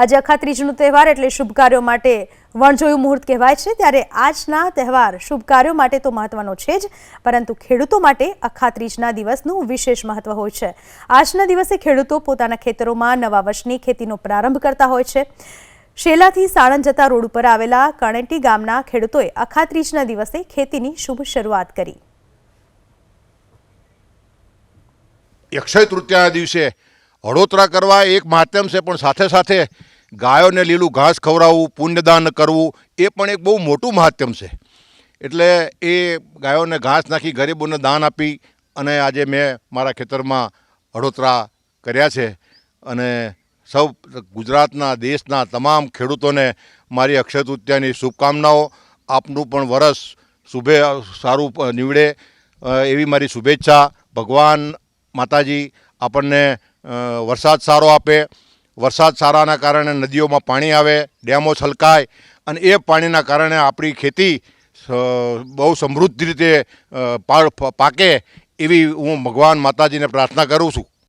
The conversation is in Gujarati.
આજે અખાત્રીજનો તહેવાર એટલે શુભ કાર્યો માટે વણજોયું મુહૂર્ત કહેવાય છે. ત્યારે આજના તહેવાર શુભ કાર્યો માટે તો મહત્વનો છે જ, પરંતુ ખેડૂતો માટે અખાત્રીજના દિવસનું વિશેષ મહત્વ હોય છે. આજના દિવસે ખેડૂતો પોતાના ખેતરોમાં નવા વર્ષની ખેતીનો પ્રારંભ કરતા હોય છે. શેલાથી સાણંદ જતા રોડ ઉપર આવેલા કણેટી ગામના ખેડૂતોએ અખાત્રીજના દિવસે ખેતીની શુભ શરૂઆત કરી. અક્ષય તૃતીયાના દિવસે હળોતરા કરવા એક માધ્યમ છે, પણ સાથે સાથે ગાયોને લીલું ઘાસ ખવડાવવું, પુણ્યદાન કરવું, એ પણ એક બહુ મોટું માધ્યમ છે. એટલે એ ગાયોને ઘાસ નાખી ગરીબોને દાન આપી અને આજે મેં મારા ખેતરમાં હળોતરા કર્યા છે અને સૌ ગુજરાતના, દેશના તમામ ખેડૂતોને મારી અક્ષય તૃત્યાની શુભકામનાઓ. આપનું પણ વરસ શુભે, સારું નીવડે એવી મારી શુભેચ્છા. ભગવાન માતાજી આપણને વરસાદ સારો આપે. વરસાદ સારાના કારણે નદીઓમાં પાણી આવે, ડેમો છલકાય અને એ પાણીના કારણે આપણી ખેતી બહુ સમૃદ્ધ રીતે પાકે એવી હું ભગવાન માતાજીને પ્રાર્થના કરું છું.